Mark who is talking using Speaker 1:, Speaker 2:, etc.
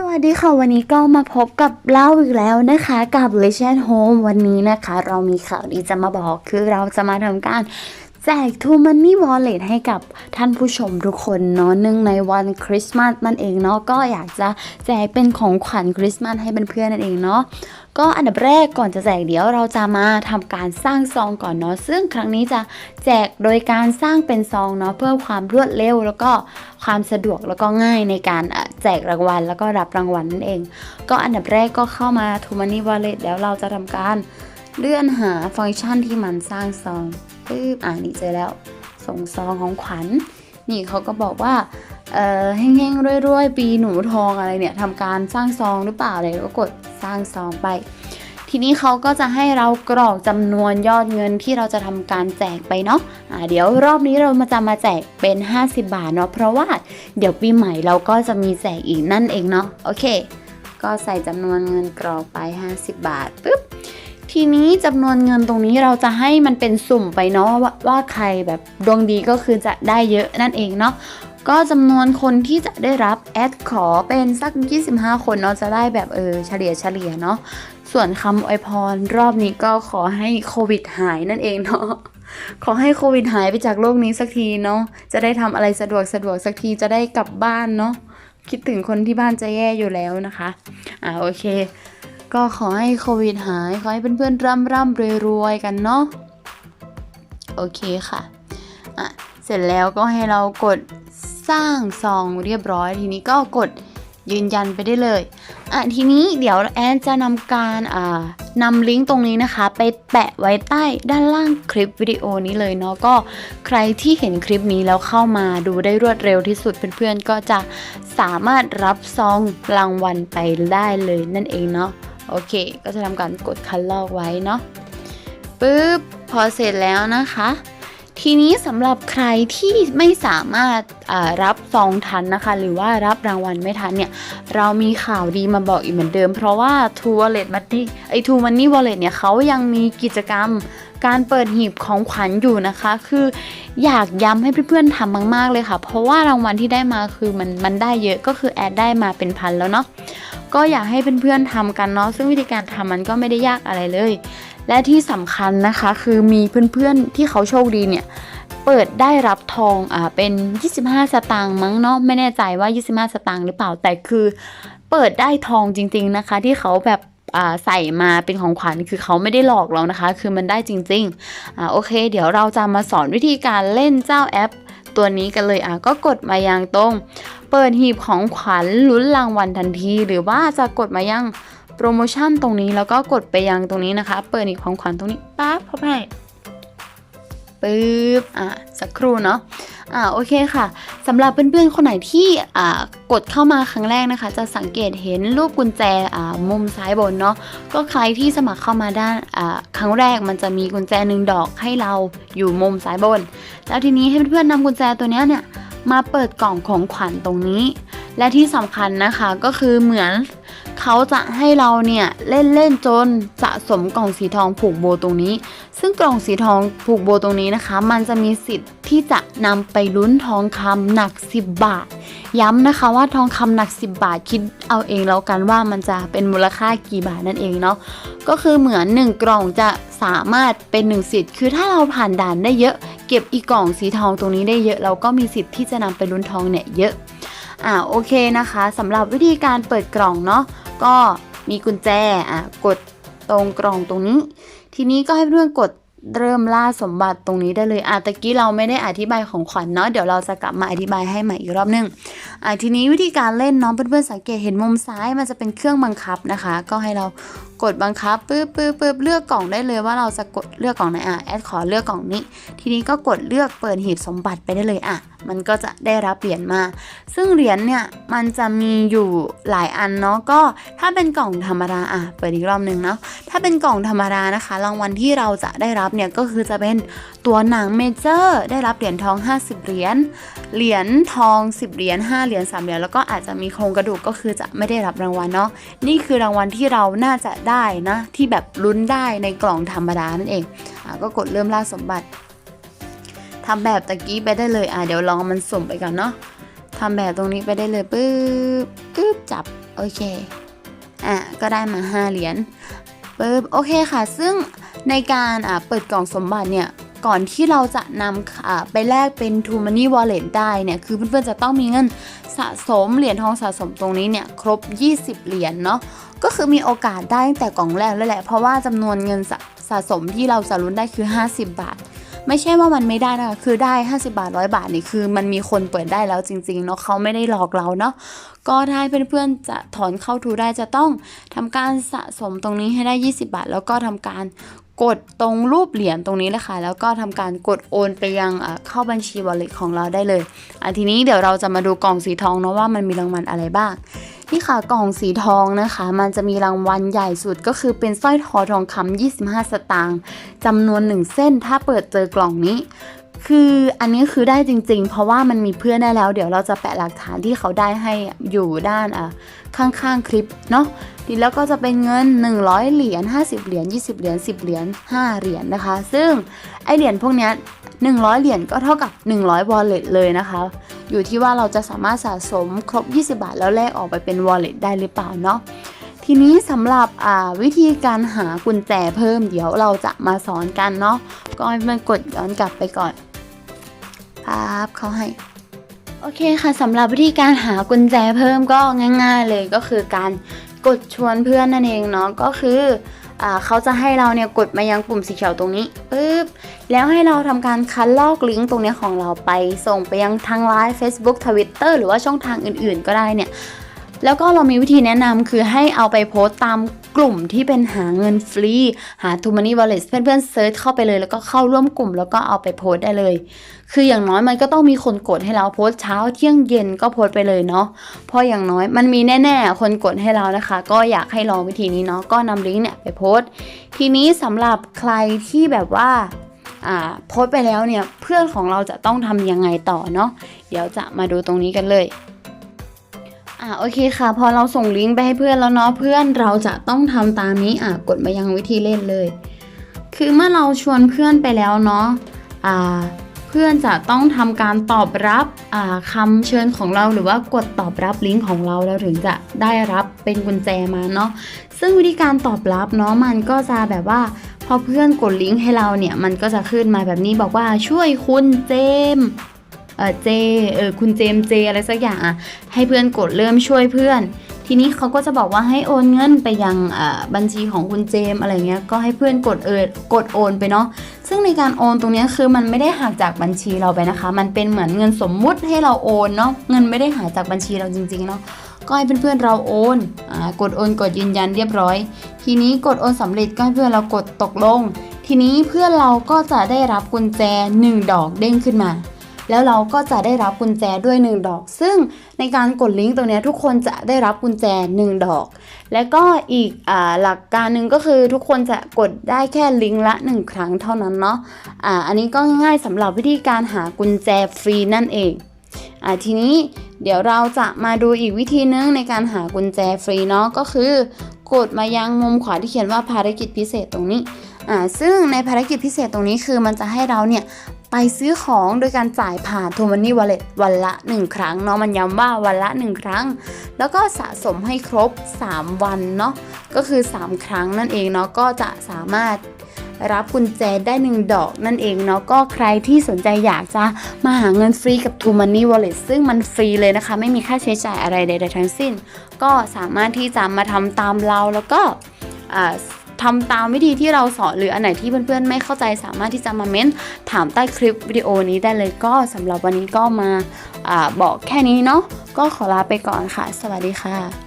Speaker 1: สวัสดีค่ะ วันนี้ก็มาพบกับเล่าอีกแล้วนะคะกับ Legend Home วันนี้นะคะ เรามีข่าวดีจะมาบอกคือเราจะมาทำการ แจก True Money Wallet ให้กับท่านผู้ชมทุกคนเนาะเนื่องในวันคริสต์มาสนั่นเองเนาะก็อยากจะแจกเป็นของขวัญคริสต์มาสให้เพื่อนๆนั่นเองเนาะก็อันดับแรกก่อนจะแจกเดี๋ยวเราจะมาทำการสร้างซองก่อนเนาะซึ่งครั้งนี้จะแจกโดยการสร้างเป็นซองเนาะเพื่อความรวดเร็วแล้วก็ความสะดวกแล้วก็ง่ายในการแจกรางวัล แล้วก็รับรางวัลนั่นเอง ก็อันดับแรกก็เข้ามา t o Money Wallet แล้วเราจะทำการเลื่อนหาฟังก์ชันที่มันสร้างซอง ปึ๊บอ่านี่เจอแล้ว ส่งซองของขวัญ นี่เขาก็บอกว่าเอ่อเฮงๆรวยๆ ปีหนูทองอะไรเนี่ยทำการสร้างซองหรือเปล่าเลยก็กดสร้างซองไป ทีนี้เขาก็จะให้เรากรอกจำนวนยอดเงินที่เราจะทำการแจกไปเนาะอ่าเดี๋ยวรอบนี้เรามาจะมาแจกเป็น 50 บาทเนาะเพราะว่าเดี๋ยวปีใหม่เราก็จะมีแจกอีกนั่นเองเนาะโอเค ก็ใส่จำนวนเงินกรอกไป 50 บาทปุ๊บ ทีนี้จำนวนเงินตรงนี้เราจะให้มันเป็นสุ่มไปเนาะว่าว่าใครแบบดวงดีก็คือจะได้เยอะนั่นเองเนาะก็จำนวนคนที่จะได้รับแอดขอเป็นสัก 25 คนเนาะจะได้แบบเออเฉลี่ยเฉลี่ยเนาะส่วนคำอวยพรรอบนี้ก็ขอให้โควิดหายนั่นเองเนาะขอให้โควิดหายไปจากโลกนี้สักทีเนาะจะได้ทำอะไรสะดวกสะดวกสักทีจะได้กลับบ้านเนาะคิดถึงคนที่บ้านจะแย่อยู่แล้วนะคะ อ่าโอเค ก็ขอให้โควิดหาย ขอให้เพื่อนๆร่ำร่ำรวยรวยๆกันเนาะ โอเคค่ะ อะ เสร็จแล้วก็ให้เรากดสร้างซองเรียบร้อย ทีนี้ก็กดยืนยันไปได้เลย อะทีนี้เดี๋ยวแอนจะนำการอ่านำลิงก์ตรงนี้นะคะ ไปแปะไว้ใต้ด้านล่างคลิปวิดีโอนี้เลยเนาะก็ใครที่เห็นคลิปนี้แล้วเข้ามาดูได้รวดเร็วที่สุดเพื่อนๆก็จะสามารถรับซองรางวัลไปได้เลยนั่นเองเนาะ โอเค ก็จะทำการกดคันลอกไว้เนาะปึ๊บพอเสร็จแล้วนะคะ ทีนี้สำหรับใครที่ไม่สามารถรับซองทันนะคะ หรือว่ารับรางวัลไม่ทันเนี่ย เรามีข่าวดีมาบอกอีกเหมือนเดิม เพราะว่า True Wallet Money ไอ True Money Wallet เนี่ยเขายังมีกิจกรรม การเปิดหีบของขวัญอยู่นะคะ คืออยากย้ำให้เพื่อนๆทำมาก ๆ เลยค่ะ เพราะว่ารางวัลที่ได้มาคือมันมันได้เยอะก็คือแอดได้มาเป็นพันแล้วเนาะก็อยากให้เพื่อนๆทำกันเนาะซึ่งวิธีการทำมันก็ไม่ได้ยากอะไรเลย และที่สำคัญนะคะคือมีเพื่อนๆที่เขาโชคดีเนี่ยเปิดได้รับทองอ่าเป็น 25 สตางค์มั้งเนาะไม่แน่ใจว่า 25 สตางค์หรือเปล่าแต่คือ เปิดได้ทองจริง ๆนะคะ ที่เขาแบบ ใส่มาเป็นของขวัญคือเขาไม่ได้หลอกเรานะคะ คือมันได้จริงๆอโอเค เดี๋ยวเราจะมาสอนวิธีการเล่นเจ้าแอป ตัวนี้กันเลยอะก็กดมายังตรง เปิดหีบของขวัญลุ้นรางวัลทันที หรือว่าจะกดมายังโปรโมชั่นตรงนี้แล้วก็กดไปยังตรงนี้นะคะ เปิดหีบของขวัญตรงนี้ปั๊บเข้าไป ปึ๊บอะสักครู่เนาะอ่าโอเคค่ะสำหรับเพื่อนๆคนไหนที่อ่ากดเข้ามาครั้งแรกนะคะ จะสังเกตเห็นรูปกุญแจอ่ามุมซ้ายบนเนาะก็ใครที่สมัครเข้ามาด้านอ่าครั้งแรกมันจะมีกุญแจหนึ่งดอกให้เราอยู่มุมซ้ายบน แล้วทีนี้ให้เพื่อนๆนำกุญแจตัวเนี้ยเนี่ยมาเปิดกล่องของขวัญตรงนี้ และที่สำคัญนะคะก็คือเหมือน เขาจะให้เราเนี่ยเล่นเล่นๆจนสะสมกล่องสีทองผูกโบตรงนี้ ซึ่งกล่องสีทองผูกโบตรงนี้นะคะ มันจะมีสิทธิ์ที่จะนำไปลุ้นทองคำหนัก 10 บาท ย้ำนะคะว่าทองคำหนัก 10 บาทคิดเอาเองแล้วกันว่ามันจะเป็นมูลค่ากี่บาทนั่นเองเนาะก็คือเหมือน 1 กล่องจะสามารถเป็น 1 สิทธิ์ คือถ้าเราผ่านด่านได้เยอะ เก็บอีกกล่องสีทองตรงนี้ได้เยอะเราก็มีสิทธิ์ที่จะนำไปลุ้นทองเนี่ยเยอะอ่าโอเคนะคะสำหรับวิธีการเปิดกล่องเนาะ ก็มีกุญแจอะกดตรงกล่องตรงนี้ ทีนี้ก็ให้เพื่อนกดเริ่มล่าสมบัติตรงนี้ได้เลยอะตะกี้เราไม่ได้อธิบายของขวัญเนาะเดี๋ยวเราจะกลับมาอธิบายให้ใหม่อีกรอบนึงอะทีนี้วิธีการเล่นเนาะเพื่อนๆสังเกตเห็นมุมซ้ายมันจะเป็นเครื่องบังคับนะคะ ก็ให้เรากดบังคับปึ๊บปึ๊บปึ๊บเลือกกล่องได้เลยว่าเราจะกดเลือกกล่องไหนอะแอดขอเลือกกล่องนี้ ทีนี้ก็กดเลือกเปิดหีบสมบัติไปได้เลยอะ มันก็จะได้รับเหรียญมา ซึ่งเหรียญเนี่ยมันจะมีอยู่หลายอันเนาะก็ถ้าเป็นกล่องธรรมดาอะเปิดอีกรอบหนึ่งเนาะถ้าเป็นกล่องธรรมดานะคะรางวัลที่เราจะได้รับเนี่ยก็คือจะเป็นตัวหนังเมเจอร์ได้รับเหรียญทอง 50 เหรียญเหรียญทอง 10 เหรียญ5เหรียญ3เหรียญแล้วก็อาจจะมีโครงกระดูกก็คือจะไม่ได้รับรางวัลเนาะนี่คือรางวัลที่เราน่าจะได้นะที่แบบลุ้นได้ในกล่องธรรมดานั่นเองอะก็กดเริ่มล่าสมบัติ ทำแบบตะกี้ไปได้เลยอะเดี๋ยวลองมันสุ่มไปก่อนเนาะทำแบบตรงนี้ไปได้เลยปึ๊บปึ๊บจับโอเคอะก็ได้มา5เหรียญปึ๊บโอเคค่ะ ซึ่งในการอ่าเปิดกล่องสมบัติเนี่ยก่อนที่เราจะนำอ่าไปแลกเป็น t r u Money Wallet ได้เนี่ยคือเพื่อนๆจะต้องมีเงินสะสมเหรียญทองสะสมตรงนี้เนี่ยครบ 20 เหรียญเนาะก็คือมีโอกาสได้ตั้งแต่กล่องแรกแล้วแหละ เพราะว่าจำนวนเงินสะสะสมที่เราจะลุ้นได้คือ 50 บาท ไม่ใช่ว่ามันไม่ได้นะคะคือได้ 50 บาท100บาทนี่คือ มันมีคนเปิดได้แล้วจริงๆเนาะเขาไม่ได้หลอกเราเนาะก็ถ้าเพื่อนๆจะถอนเข้าทูได้จะต้องทำการสะสมตรงนี้ให้ได้ 20 บาท แล้วก็ทำการกดตรงรูปเหรียญตรงนี้เลยค่ะ แล้วก็ทำการกดโอนไปยังเข้าบัญชี wallet ของเราได้เลยอะทีนี้เดี๋ยวเราจะมาดูกล่องสีทองเนาะว่ามันมีรางวัลอะไรบ้าง ที่ค่ะกล่องสีทองนะคะ มันจะมีรางวัลใหญ่สุดก็คือเป็นสร้อยคอทองคำ25 สตางค์จำนวน 1 เส้น ถ้าเปิดเจอกล่องนี้ คืออันนี้คือได้จริง ๆ เพราะว่ามันมีเพื่อนได้แล้ว เดี๋ยวเราจะแปะหลักฐานที่เขาได้ให้อยู่ด้านอะข้างๆคลิปเนาะดีแล้วก็จะเป็นเงิน 100 เหรียญ50 เหรียญ20 เหรียญ10 เหรียญ5เหรียญนะคะ ซึ่งไอเหรียญพวกนี้100 เหรียญก็เท่ากับ 100 wallet เลยนะคะ อยู่ที่ว่าเราจะสามารถสะสมครบ 20 บาท แล้วแลกออกไปเป็น wallet ได้หรือเปล่าเนาะทีนี้สำหรับวิธีการหากุญแจเพิ่มเดี๋ยวเราจะมาสอนกันเนาะก็มันกดย้อนกลับไปก่อนปั๊บเขาให้โอเคค่ะสำหรับวิธีการหากุญแจเพิ่มก็ง่าย ๆ เลยก็คือการกดชวนเพื่อนนั่นเองเนาะก็คือ เขาจะให้เราเนี่ยกดมายังปุ่มสีเขียวตรงนี้ปึ๊บแล้วให้เราทำการคัดลอกลิงก์ตรงนี้ของเราไป ส่งไปยังทางไลน์ Facebook Twitter หรือว่าช่องทางอื่นๆ ก็ได้เนี่ยแล้วก็เรามีวิธีแนะนำคือให้เอาไปโพสต์ตาม กลุ่มที่เป็นหาเงินฟรี หา t o Money Wallet เพื่อนๆเซิร์ชเข้าไปเลย แล้วก็เข้าร่วมกลุ่มแล้วก็เอาไปโพสได้เลย คืออย่างน้อยมันก็ต้องมีคนกดให้เราโพสเช้าเที่ยงเย็นก็โพสไปเลยเนาะเพราะอย่างน้อยมันมีแน่ๆ คนกดให้เรานะคะ ก็อยากให้ลองวิธีนี้เนาะก็นำลิงก์เนี่ยไปโพสทีนี้สำหรับใครที่แบบว่าโพสไปแล้วเนี่ยเพื่อนของเราจะต้องทำยังไงต่อเนาะเดี๋ยวจะมาดูตรงนี้กันเลย อ่าโอเคค่ะ พอเราส่งลิงก์ไปให้เพื่อนแล้วเนาะเพื่อนเราจะต้องทำตามนี้อ่ากดมายังวิธีเล่นเลย คือเมื่อเราชวนเพื่อนไปแล้วเนาะอ่าเพื่อนจะต้องทำการตอบรับอ่าคำเชิญของเราหรือว่ากดตอบรับลิงก์ของเราเราถึงจะได้รับเป็นกุญแจมาเนาะซึ่งวิธีการตอบรับเนาะมันก็จะแบบว่าพอเพื่อนกดลิงก์ให้เราเนี่ยมันก็จะขึ้นมาแบบนี้บอกว่าช่วยคุณเจมส์ เออเจเออคุณเจมเจอะไรสักอย่างอะให้เพื่อนกดเริ่มช่วยเพื่อน ทีนี้เขาก็จะบอกว่าให้โอนเงินไปยังอ่าบัญชีของคุณเจมอะไรเงี้ยก็ให้เพื่อนกดเออกดโอนไปเนาะซึ่งในการโอนตรงนี้คือมันไม่ได้หักจากบัญชีเราไปนะคะ มันเป็นเหมือนเงินสมมุติให้เราโอนเนาะเงินไม่ได้หายจากบัญชีเราจริงๆเนาะก็ให้เพื่อนๆเราโอนอกดโอนกดยืนยันเรียบร้อย ทีนี้กดโอนสำเร็จก็ให้เพื่อนเรากดตกลง ทีนี้เพื่อนเราก็จะได้รับกุญแจ 1 ดอกเด้งขึ้นมา แล้วเราก็จะได้รับกุญแจด้วย 1 ดอก ซึ่งในการกดลิงก์ตรงนี้ทุกคนจะได้รับกุญแจ 1 ดอก และก็อีกอหลักการหนึ่งก็คือทุกคนจะกดได้แค่ลิงก์ละ 1 ครั้งเท่านั้นเนาะออันนี้ก็ง่ายสำหรับวิธีการหากุญแจฟรีนั่นเองอทีนี้เดี๋ยวเราจะมาดูอีกวิธีนึงในการหากุญแจฟรีเนาะก็คือกดมายังมุมขวาที่เขียนว่าภารกิจพิเศษตรงนี้อ่าซึ่งในภารกิจพิเศษตรงนี้คือมันจะให้เราเนี่ย ไปซื้อของโดยการจ่ายผ่าน t o Money Wallet วันละ 1 ครั้งเนาะมันย้ำว่าวันละ 1 ครั้ง แล้วก็สะสมให้ครบ 3 วันเนาะก็คือ 3 ครั้งนั่นเองเนาะก็จะสามารถรับกุญแจได้ 1 ดอกนั่นเองเนาะก็ใครที่สนใจอยากจะมาหาเงินฟรีกับ t o Money Wallet ซึ่งมันฟรีเลยนะคะ ไม่มีค่าใช้จ่ายอะไรใดๆทั้งสิ้น ก็สามารถที่จะมาทำตามเราแล้วก็ ทำทำตามวิธีที่เราสอนหรืออันไหนที่เพื่อนๆไม่เข้าใจสามารถที่จะมาเม้นถามใต้คลิปวิดีโอนี้ได้เลยก็สำหรับวันนี้ก็มาอาบอกแค่นี้เนาะก็ขอลาไปก่อนค่ะ สวัสดีค่ะ